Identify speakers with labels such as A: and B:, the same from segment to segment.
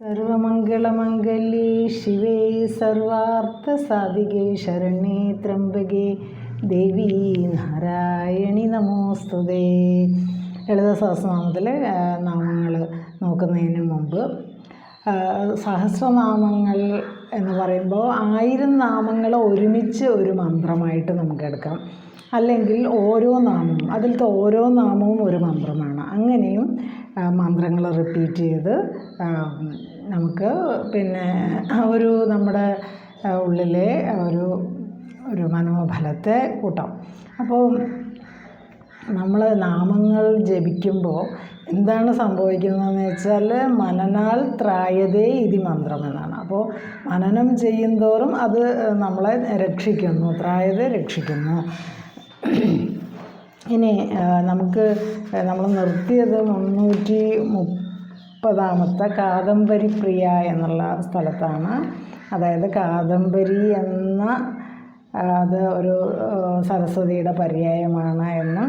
A: സർവമംഗളമംഗല്യേ ശിവേ സർവാർത്ഥസാധികേ ശരണ്യേ ത്രംബകേ. ദേവി നാരായണി നമോസ്തുതേ. ലളിത സഹസ്രനാമത്തിലെ നാമങ്ങൾ നോക്കുന്നതിന് മുമ്പ് സഹസ്രനാമങ്ങൾ എന്ന് പറയുമ്പോൾ ആയിരം നാമങ്ങൾ ഒരുമിച്ച് ഒരു മന്ത്രമായിട്ട് നമുക്ക് എടുക്കാം. അല്ലെങ്കിൽ ഓരോ നാമവും അതിലത്തെ ഓരോ നാമവും ഒരു മന്ത്രമാണ്. അങ്ങനെയും മന്ത്രങ്ങൾ റിപ്പീറ്റ് ചെയ്ത് നമുക്ക് പിന്നെ ഒരു നമ്മുടെ ഉള്ളിലെ ഒരു ഒരു മനോബലത്തെ കൂട്ടാം. അപ്പോൾ നമ്മൾ നാമങ്ങൾ ജപിക്കുമ്പോൾ എന്താണ് സംഭവിക്കുന്നതെന്ന് വെച്ചാൽ മനനാൽ ത്രായതേ ഇതി മന്ത്രം എന്നാണ്. അപ്പോൾ മനനം ചെയ്യുന്തോറും അത് നമ്മളെ രക്ഷിക്കുന്നു ത്രായതെ രക്ഷിക്കുന്നു. ഇനി നമുക്ക് നമ്മൾ നിർത്തിയത് മുന്നൂറ്റി മുപ്പതാമത്തെ കാദംബരി പ്രിയ എന്നുള്ള സ്ഥലത്താണ്. അതായത് കാദംബരി എന്ന അത് ഒരു സരസ്വതിയുടെ പര്യായമാണ് എന്നും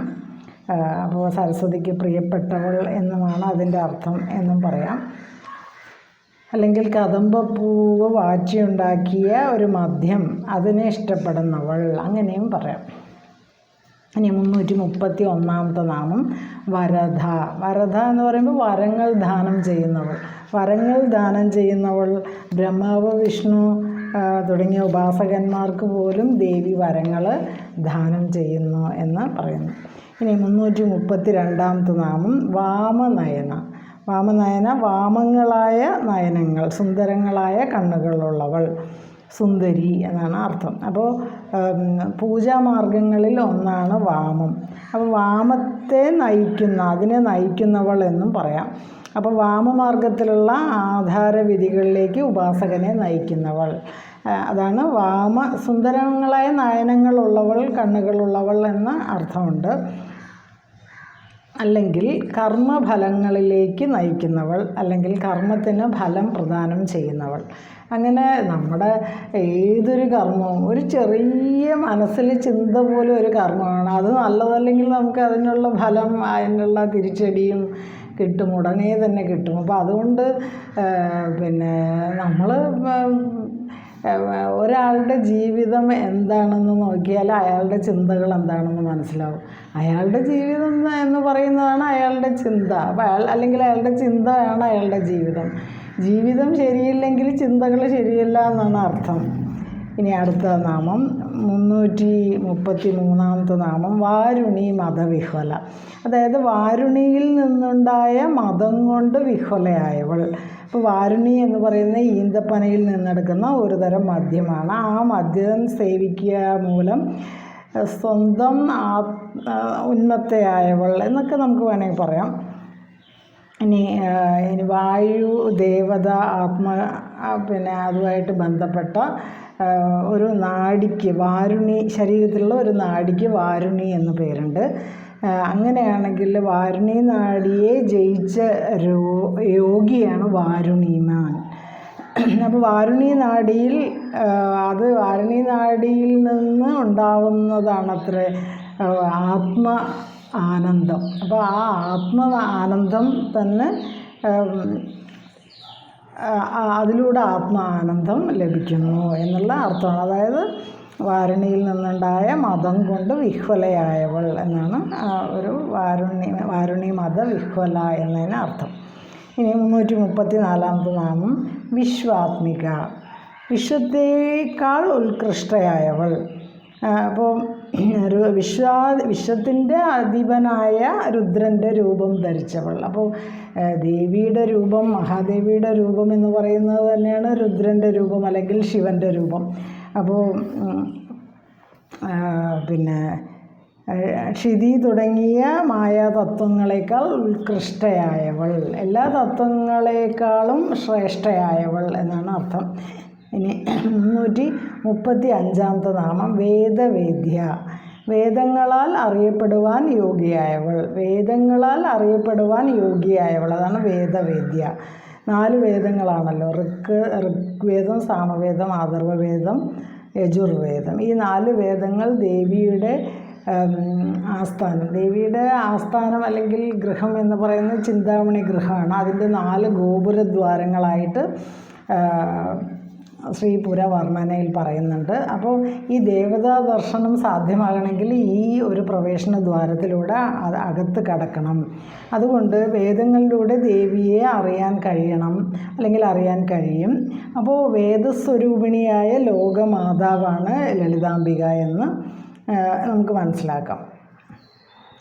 A: അപ്പോൾ സരസ്വതിക്ക് പ്രിയപ്പെട്ടവൾ എന്നുമാണ് അതിന്റെ അർത്ഥം എന്നും പറയാം. അല്ലെങ്കിൽ കദംബപ്പൂവ് വാച്ചിയുണ്ടാക്കിയ ഒരു മദ്യം അതിനെ ഇഷ്ടപ്പെടുന്നവൾ അങ്ങനെയും പറയാം. ഇനി മുന്നൂറ്റി മുപ്പത്തി ഒന്നാമത്തെ നാമം വരധ വരധ എന്ന് പറയുമ്പോൾ വരങ്ങൾ ദാനം ചെയ്യുന്നവൾ. വരങ്ങൾ ദാനം ചെയ്യുന്നവൾ ബ്രഹ്മാവ് വിഷ്ണു തുടങ്ങിയ ഉപാസകന്മാർക്ക് പോലും ദേവി വരങ്ങൾ ദാനം ചെയ്യുന്നു എന്ന് പറയുന്നു. ഇനി മുന്നൂറ്റി മുപ്പത്തി രണ്ടാമത്തെ നാമം വാമനയന. വാമനയന വാമങ്ങളായ നയനങ്ങൾ സുന്ദരങ്ങളായ കണ്ണുകളുള്ളവൾ. സുന്ദരി എന്നാണ് അർത്ഥം. അപ്പോൾ പൂജാമാർഗങ്ങളിൽ ഒന്നാണ് വാമം. അപ്പോൾ വാമത്തെ നയിക്കുന്ന അതിനെ നയിക്കുന്നവൾ എന്നും പറയാം. അപ്പോൾ വാമമാർഗത്തിലുള്ള ആധാരവിധികളിലേക്ക് ഉപാസകനെ നയിക്കുന്നവൾ. അതാണ് വാമ സുന്ദരങ്ങളായ നയനങ്ങളുള്ളവൾ കണ്ണുകളുള്ളവൾ എന്ന അർത്ഥമുണ്ട്. അല്ലെങ്കിൽ കർമ്മഫലങ്ങളിലേക്ക് നയിക്കുന്നവൾ അല്ലെങ്കിൽ കർമ്മത്തിന് ഫലം പ്രദാനം ചെയ്യുന്നവൾ. അങ്ങനെ നമ്മുടെ ഏതൊരു കർമ്മവും ഒരു ചെറിയ മനസ്സിൽ ചിന്ത പോലും ഒരു കർമ്മമാണ്. അത് നല്ലതല്ലെങ്കിൽ നമുക്ക് അതിനുള്ള ഫലം അതിനുള്ള തിരിച്ചടിയും കിട്ടും ഉടനെ തന്നെ കിട്ടും. അപ്പോൾ അതുകൊണ്ട് പിന്നെ നമ്മൾ ഒരാളുടെ ജീവിതം എന്താണെന്ന് നോക്കിയാൽ അയാളുടെ ചിന്തകൾ എന്താണെന്ന് മനസ്സിലാവും. അയാളുടെ ജീവിതം എന്ന് പറയുന്നതാണ് അയാളുടെ ചിന്ത. അപ്പം അയാൾ അല്ലെങ്കിൽ അയാളുടെ ചിന്തയാണ് അയാളുടെ ജീവിതം. ജീവിതം ശരിയില്ലെങ്കിൽ ചിന്തകൾ ശരിയല്ല എന്നാണ് അർത്ഥം. ഇനി അടുത്ത നാമം മുന്നൂറ്റി മുപ്പത്തി മൂന്നാമത്തെ നാമം വാരുണി മതവിഹ്വല. അതായത് വാരുണിയിൽ നിന്നുണ്ടായ മതം കൊണ്ട് വിഹ്വലയായവൾ. അപ്പോൾ വാരുണി എന്ന് പറയുന്ന ഈന്തപ്പനയിൽ നിന്നെടുക്കുന്ന ഒരു തരം മദ്യമാണ്. ആ മദ്യം സേവിക്കുക മൂലം സ്വന്തം ഉന്മത്തയായവൾ എന്നൊക്കെ നമുക്ക് വേണമെങ്കിൽ പറയാം. ഇനി ഇനി വായു ദേവത ആത്മ പിന്നെ അതുമായിട്ട് ബന്ധപ്പെട്ട ഒരു നാഡിക്ക് വാരുണി ശരീരത്തിലുള്ള ഒരു നാഡിക്ക് വാരുണി എന്ന് പേരുണ്ട്. അങ്ങനെയാണെങ്കിൽ വാരുണി നാഡിയെ ജയിച്ച യോഗിയാണ് വാരുണിമാൻ അപ്പോൾ വാരുണി നാഡിയിൽ അത് വാരുണി നാഡിയിൽ നിന്ന് ഉണ്ടാവുന്നതാണത്രേ ആത്മ ആനന്ദം. അപ്പോൾ ആ ആത്മ ആനന്ദം തന്നെ അതിലൂടെ ആത്മ ആനന്ദം ലഭിക്കുന്നു എന്നുള്ള അർത്ഥമാണ്. അതായത് വാരുണിയിൽ നിന്നുണ്ടായ മതം കൊണ്ട് വിഹ്വലയായവൾ എന്നാണ് ഒരു വാരുണി വാരുണി മത വിഹ്വല എന്നതിന് അർത്ഥം. ഇനി മുന്നൂറ്റി മുപ്പത്തി നാലാമത്തെ നാമം വിശ്വാത്മിക. വിശ്വത്തേക്കാൾ ഉത്കൃഷ്ടയായവൾ. അപ്പോൾ ഒരു വിശ്വാ വിശ്വത്തിന്റെ അധിപനായ രുദ്രന്റെ രൂപം ധരിച്ചവൾ. അപ്പോൾ ദേവിയുടെ രൂപം മഹാദേവിയുടെ രൂപം എന്ന് പറയുന്നത് തന്നെയാണ് രുദ്രന്റെ രൂപം അല്ലെങ്കിൽ ശിവന്റെ രൂപം. അപ്പോൾ പിന്നെ ക്ഷിതി തുടങ്ങിയ മായാതത്വങ്ങളെക്കാൾ ഉത്കൃഷ്ടയായവൾ. എല്ലാ തത്വങ്ങളെക്കാളും ശ്രേഷ്ഠയായവൾ എന്നാണ് അർത്ഥം. ഇനി മുന്നൂറ്റി മുപ്പത്തി അഞ്ചാമത്തെ നാമം വേദവേദ്യ. വേദങ്ങളാൽ അറിയപ്പെടുവാൻ യോഗ്യയായവൾ. വേദങ്ങളാൽ അറിയപ്പെടുവാൻ യോഗ്യയായവൾ. അതാണ് വേദവേദ്യ. നാല് വേദങ്ങളാണല്ലോ. ഋക്ക് ഋഗ്വേദം സാമവേദം ആധർവവേദം യജുർവേദം. ഈ നാല് വേദങ്ങൾ ദേവിയുടെ ആസ്ഥാനം. ദേവിയുടെ ആസ്ഥാനം അല്ലെങ്കിൽ ഗൃഹം എന്ന് പറയുന്നത് ചിന്താമണി ഗൃഹമാണ്. അതിന്റെ നാല് ഗോപുരദ്വാരങ്ങളായിട്ട് ആ, ശ്രീപുര വർണനയിൽ പറയുന്നുണ്ട്. അപ്പോൾ ഈ ദേവതാ ദർശനം സാധ്യമാകണമെങ്കിൽ ഈ ഒരു പ്രവേശന ദ്വാരത്തിലൂടെ അകത്ത് കടക്കണം. അതുകൊണ്ട് വേദങ്ങളിലൂടെ ദേവിയെ അറിയാൻ കഴിയണം അല്ലെങ്കിൽ അറിയാൻ കഴിയും. അപ്പോൾ വേദസ്വരൂപിണിയായ ലോകമാതാവാണ് ലളിതാംബിക എന്ന് നമുക്ക് മനസ്സിലാക്കാം.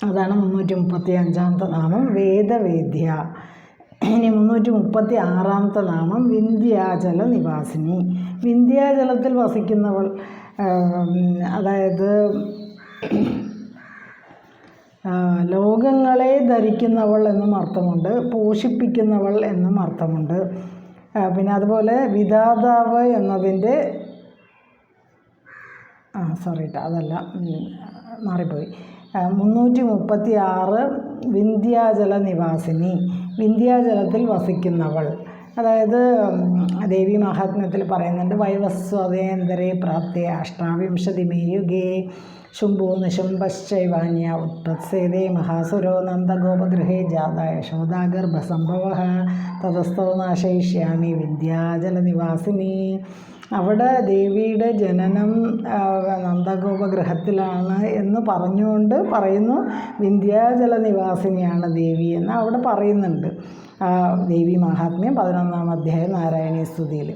A: അതാണ് മുന്നൂറ്റി മുപ്പത്തി അഞ്ചാമത്തെ നാമം വേദവേദ്യ. ഇനി മുന്നൂറ്റി മുപ്പത്തി ആറാമത്തെ നാമം വിന്ധ്യാചല നിവാസിനി. വിന്ധ്യാചലത്തിൽ വസിക്കുന്നവൾ അതായത് ലോകങ്ങളെ ധരിക്കുന്നവൾ എന്നും അർത്ഥമുണ്ട് പോഷിപ്പിക്കുന്നവൾ എന്നും അർത്ഥമുണ്ട്. പിന്നെ അതുപോലെ വിധാതാവ് എന്നതിന്റെ ആ സോറി കേട്ടോ അതല്ല മാറിപ്പോയി. മുന്നൂറ്റി മുപ്പത്തി ആറ് വിന്ധ്യാചല നിവാസിനി വിന്ധ്യാചലത്തിൽ വസിക്കുന്നവൾ. അതായത് ദേവി മഹാത്മ്യത്തിൽ പറയുന്നുണ്ട് വൈവസ്വതേന്ദ്രേ പ്രാപ്തേ അഷ്ടാവിംശതിമേ യുഗേ ശുംഭോ നിശുംഭശ്ചൈവാന്യ ഉത്പത്സേതേ മഹാസുരോ നന്ദഗോപഗൃഹേ ജാത യശോദാഗർഭസംഭവ തതസ്ഥോ നാശയിഷ്യാമി വിന്ധ്യാചലനിവാസിനി. അവിടെ ദേവിയുടെ ജനനം നന്ദഗോപ നന്ദഗോപഗ്രഹത്തിലാണ് എന്ന് പറഞ്ഞുകൊണ്ട് പറയുന്നു വിന്ധ്യാചല നിവാസിനിയാണ് ദേവി എന്ന് അവിടെ പറയുന്നുണ്ട്. ദേവി മഹാത്മ്യം പതിനൊന്നാം അധ്യായം നാരായണീ സ്തുതിയിൽ.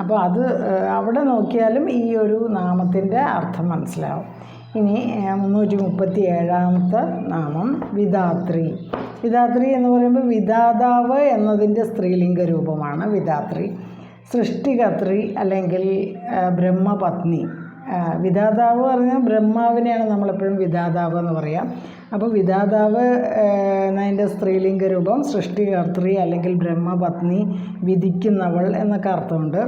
A: അപ്പോൾ അത് അവിടെ നോക്കിയാലും ഈ ഒരു നാമത്തിന്റെ അർത്ഥം മനസ്സിലാവും. ഇനി മുന്നൂറ്റി മുപ്പത്തി ഏഴാമത്തെ നാമം വിധാത്രി വിധാത്രി എന്ന് പറയുമ്പോൾ വിധാതാവ് എന്നതിന്റെ സ്ത്രീലിംഗ രൂപമാണ് വിധാത്രി സൃഷ്ടികർത്തി അല്ലെങ്കിൽ ബ്രഹ്മപത്നി. വിധാതാവ് പറഞ്ഞാൽ ബ്രഹ്മാവിനെയാണ് നമ്മളെപ്പോഴും വിധാതാവ് എന്ന് പറയാം. അപ്പോൾ വിധാതാവ് അതിന്റെ സ്ത്രീലിംഗ രൂപം സൃഷ്ടികർത്തി അല്ലെങ്കിൽ ബ്രഹ്മപത്നി വിധിക്കുന്നവൾ എന്നൊക്കെ അർത്ഥമുണ്ട്.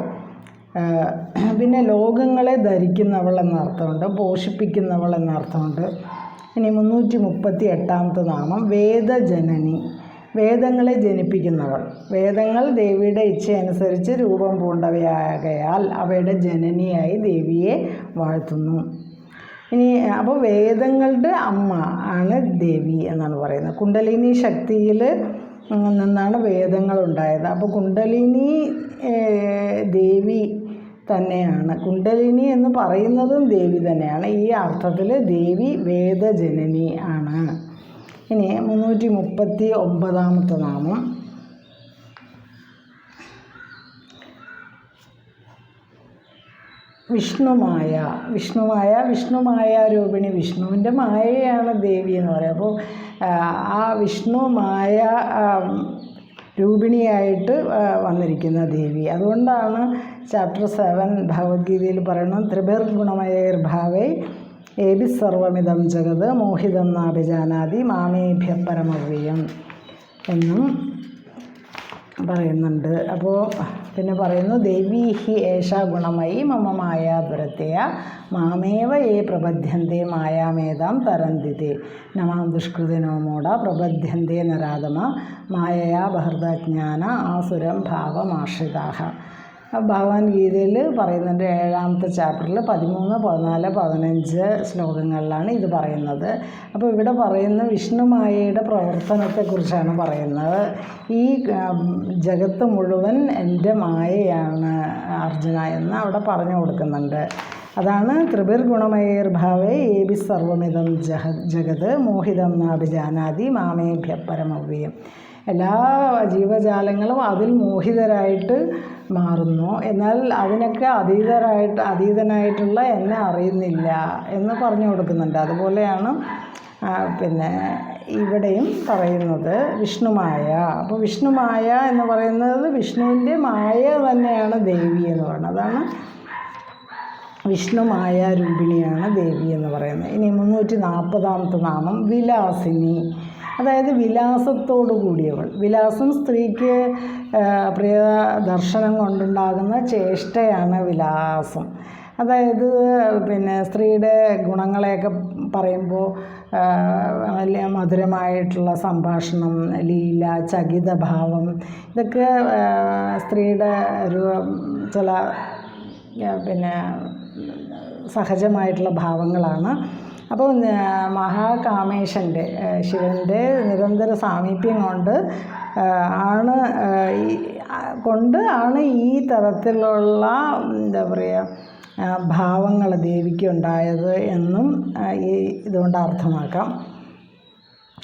A: പിന്നെ ലോകങ്ങളെ ധരിക്കുന്നവൾ എന്ന അർത്ഥമുണ്ട്. പോഷിപ്പിക്കുന്നവൾ എന്ന അർത്ഥമുണ്ട്. ഇനി മുന്നൂറ്റി മുപ്പത്തി എട്ടാമത്തെ നാമം വേദജനനി. വേദങ്ങളെ ജനിപ്പിക്കുന്നവൾ വേദങ്ങൾ ദേവിയുടെ ഇച്ഛയനുസരിച്ച് രൂപം പൂണ്ടവയാകയാൽ അവയുടെ ജനനിയായി ദേവിയെ വാഴ്ത്തുന്നു. ഇനി അപ്പോൾ വേദങ്ങളുടെ അമ്മ ആണ് ദേവി എന്നാണ് പറയുന്നത്. കുണ്ടലിനി ശക്തിയിൽ നിന്നാണ് വേദങ്ങൾ ഉണ്ടായത്. അപ്പോൾ കുണ്ടലിനി ദേവി തന്നെയാണ്. കുണ്ടലിനി എന്ന് പറയുന്നതും ദേവി തന്നെയാണ്. ഈ അർത്ഥത്തിൽ ദേവി വേദജനനി ആണ്. ഇനി മുന്നൂറ്റി മുപ്പത്തി ഒമ്പതാമത്തെ നാമം. വിഷ്ണുമായ വിഷ്ണുമായ വിഷ്ണുമായ രൂപിണി. വിഷ്ണുവിന്റെ മായയാണ് ദേവി എന്ന് പറയുന്നത് അപ്പോൾ ആ, വിഷ്ണുമായ വിഷ്ണു മായ രൂപിണിയായിട്ട് വന്നിരിക്കുന്ന ദേവി. അതുകൊണ്ടാണ് ചാപ്റ്റർ സെവൻ ഭഗവത്ഗീതയിൽ പറയുന്നത് ത്രിഭിർ ഗുണമയേർഭാവേ ഏബി സർവമിതം ജഗത് മോഹിതം നാഭിജാനാതി മാമേഭ്യ പരമവ്യം എന്നും പറയുന്നുണ്ട്. അപ്പോൾ പിന്നെ പറയുന്നു ദേവീഹി ഏഷ ഗുണമയി മമ മായ ദുരത്തെയ മാമേവ ഏ പ്രബദ്ധ്യന്തേ മായാമേതാം തരന്തിതേ നമാം ദുഷ്കൃതിനോ മൂഢ പ്രബദ്ധ്യന്തേ നരാതമ മായയാ ബഹൃതജ്ഞാന ആസുരം ഭാവമാശ്രിതാഹ. ഭഗവാൻ ഗീതയിൽ പറയുന്നുണ്ട് ഏഴാമത്തെ ചാപ്റ്ററിൽ പതിമൂന്ന് പതിനാല് പതിനഞ്ച് ശ്ലോകങ്ങളിലാണ് ഇത് പറയുന്നത്. അപ്പോൾ ഇവിടെ പറയുന്ന വിഷ്ണുമായയുടെ പ്രവർത്തനത്തെക്കുറിച്ചാണ് പറയുന്നത്. ഈ ജഗത്ത് മുഴുവൻ എന്റെ മായയാണ് അർജുന എന്ന് അവിടെ പറഞ്ഞു കൊടുക്കുന്നുണ്ട്. അതാണ് ത്രിപിർ ഗുണമയേർഭാവേ ബി സർവമിതം ജഹ ജഗത് മോഹിതം നാഭിജാനാതി മാമേഭ്യ പരമവ്യം എല്ലാ ജീവജാലങ്ങളും അതിൽ മോഹിതരായിട്ട് മാറുന്നു. എന്നാൽ അതിനൊക്കെ അതീതരായിട്ട് അതീതനായിട്ടുള്ള എന്നെ അറിയുന്നില്ല എന്ന് പറഞ്ഞു കൊടുക്കുന്നുണ്ട്. അതുപോലെയാണ് പിന്നെ ഇവിടെയും പറയുന്നത് വിഷ്ണുമായ. അപ്പോൾ വിഷ്ണുമായ എന്ന് പറയുന്നത് വിഷ്ണുവിന്റെ മായ തന്നെയാണ് ദേവി എന്ന് പറയുന്നത്. അതാണ് വിഷ്ണുമായ രൂപിണിയാണ് ദേവി എന്ന് പറയുന്നത്. ഇനി മുന്നൂറ്റി നാൽപ്പതാമത്തെ നാമം വിലാസിനി. അതായത് വിലാസത്തോടു കൂടിയവൾ. വിലാസം സ്ത്രീക്ക് പ്രിയ ദർശനം കൊണ്ടുണ്ടാകുന്ന ചേഷ്ടയാണ് വിലാസം. അതായത് പിന്നെ സ്ത്രീയുടെ ഗുണങ്ങളെയൊക്കെ പറയുമ്പോൾ വലിയ മധുരമായിട്ടുള്ള സംഭാഷണം ലീല ചകിതഭാവം ഇതൊക്കെ സ്ത്രീയുടെ ഒരു ചില പിന്നെ സഹജമായിട്ടുള്ള ഭാവങ്ങളാണ്. അപ്പോൾ മഹാകാമേശന്റെ ശിവന്റെ നിരന്തര സാമീപ്യം കൊണ്ട് ആണ് ഈ കൊണ്ട് ആണ് ഈ തരത്തിലുള്ള എന്താ പറയുക ഭാവങ്ങൾ ദേവിക്ക് ഉണ്ടായത് എന്നും ഈ ഇതുകൊണ്ട് അർത്ഥമാക്കാം.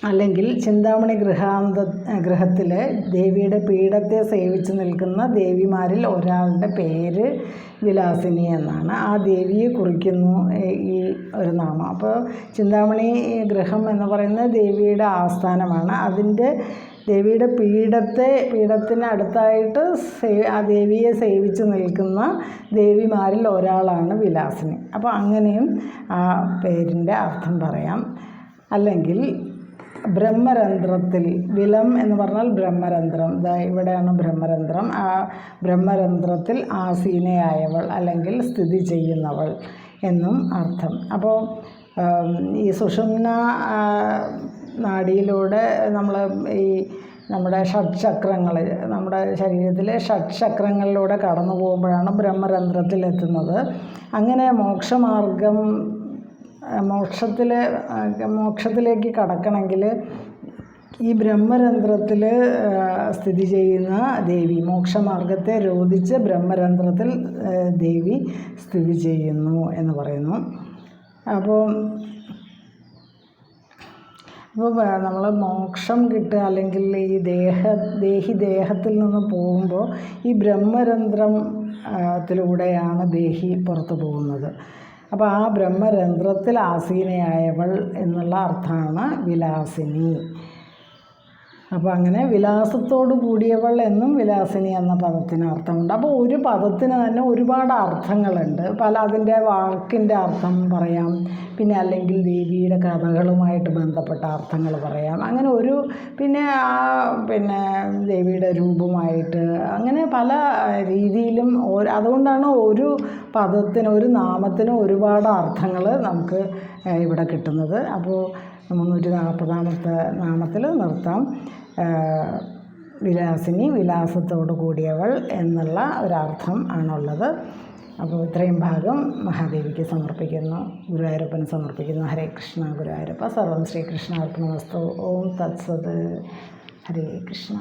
A: അല്ലെങ്കിൽ ചിന്താമണി ഗൃഹാന്ത ഗൃഹത്തിൽ ദേവിയുടെ പീഠത്തെ സേവിച്ച് നിൽക്കുന്ന ദേവിമാരിൽ ഒരാളുടെ പേര് വിലാസിനി എന്നാണ്. ആ ദേവിയെ കുറിക്കുന്നു ഈ- ഒരു നാമം. അപ്പോൾ ചിന്താമണി ഗൃഹം എന്ന് പറയുന്നത് ദേവിയുടെ ആസ്ഥാനമാണ്. അതിന്റെ ദേവിയുടെ പീഠത്തെ പീഠത്തിന് അടുത്തായിട്ട് ആ ദേവിയെ സേവിച്ച് നിൽക്കുന്ന ദേവിമാരിൽ ഒരാളാണ് വിലാസിനി. അപ്പോൾ അങ്ങനെയും ആ പേരിന്റെ അർത്ഥം പറയാം. അല്ലെങ്കിൽ ബ്രഹ്മരന്ധ്രത്തിൽ വിലം എന്ന് പറഞ്ഞാൽ ബ്രഹ്മരന്ധ്രം. ഇവിടെയാണ് ബ്രഹ്മരന്ധ്രം. ആ ബ്രഹ്മരന്ധ്രത്തിൽ ആസീനയായവൾ അല്ലെങ്കിൽ സ്ഥിതി ചെയ്യുന്നവൾ എന്നും അർത്ഥം. അപ്പോൾ ഈ സുഷുമ്ന നാടിയിലൂടെ നമ്മൾ ഈ നമ്മുടെ ഷഡ്ചക്രങ്ങൾ നമ്മുടെ ശരീരത്തിലെ ഷഡ്ചക്രങ്ങളിലൂടെ കടന്നു പോകുമ്പോഴാണ് ബ്രഹ്മരന്ധ്രത്തിലെത്തുന്നത്. അങ്ങനെ മോക്ഷമാർഗം മോക്ഷത്തിൽ മോക്ഷത്തിലേക്ക് കടക്കണമെങ്കിൽ ഈ ബ്രഹ്മരന്ധ്രത്തിൽ സ്ഥിതി ചെയ്യുന്ന ദേവി മോക്ഷമാർഗത്തെ രോധിച്ച് ബ്രഹ്മരന്ധ്രത്തിൽ ദേവി സ്ഥിതി ചെയ്യുന്നു എന്ന് പറയുന്നു. അപ്പോൾ അപ്പോൾ നമ്മൾ മോക്ഷം കിട്ടുക അല്ലെങ്കിൽ ഈ ദേഹ ദേഹി ദേഹത്തിൽ നിന്ന് പോകുമ്പോൾ ഈ ബ്രഹ്മരന്ധ്രം ത്തിലൂടെയാണ് ദേഹി പുറത്തു പോകുന്നത്. അപ്പോൾ ആ ബ്രഹ്മരന്ധ്രത്തിൽ ആസീനയായവൾ എന്നുള്ള അർത്ഥമാണ് വിലാസിനി. അപ്പോൾ അങ്ങനെ വിലാസത്തോട് കൂടിയവൾ എന്നും വിലാസിനി എന്ന പദത്തിന് അർത്ഥമുണ്ട്. അപ്പോൾ ഒരു പദത്തിന് തന്നെ ഒരുപാട് അർത്ഥങ്ങളുണ്ട്. പല അതിന്റെ വാക്കിന്റെ അർത്ഥം പറയാം. പിന്നെ അല്ലെങ്കിൽ ദേവിയുടെ കഥകളുമായിട്ട് ബന്ധപ്പെട്ട അർത്ഥങ്ങൾ പറയാം. അങ്ങനെ ഒരു പിന്നെ ആ പിന്നെ ദേവിയുടെ രൂപമായിട്ട് അങ്ങനെ പല രീതിയിലും അതുകൊണ്ടാണ് ഒരു പദത്തിന് ഒരു നാമത്തിന് ഒരുപാട് അർത്ഥങ്ങൾ നമുക്ക് ഇവിടെ കിട്ടുന്നത്. അപ്പോൾ മുന്നൂറ്റി നാൽപ്പതാമത്തെ നാമത്തിൽ നൃത്തം വിലാസിനി വിലാസത്തോടു കൂടിയവൾ എന്നുള്ള ഒരർത്ഥം ആണുള്ളത്. അപ്പോൾ ഇത്രയും ഭാഗം മഹാദേവിക്ക് സമർപ്പിക്കുന്നു ഗുരുവായൂരപ്പന് സമർപ്പിക്കുന്നു. ഹരേ കൃഷ്ണ ഗുരുവായൂരപ്പ. സർവം ശ്രീകൃഷ്ണ അർപ്പണ വസ്തു ഓം തത്സത്. ഹരേ കൃഷ്ണ.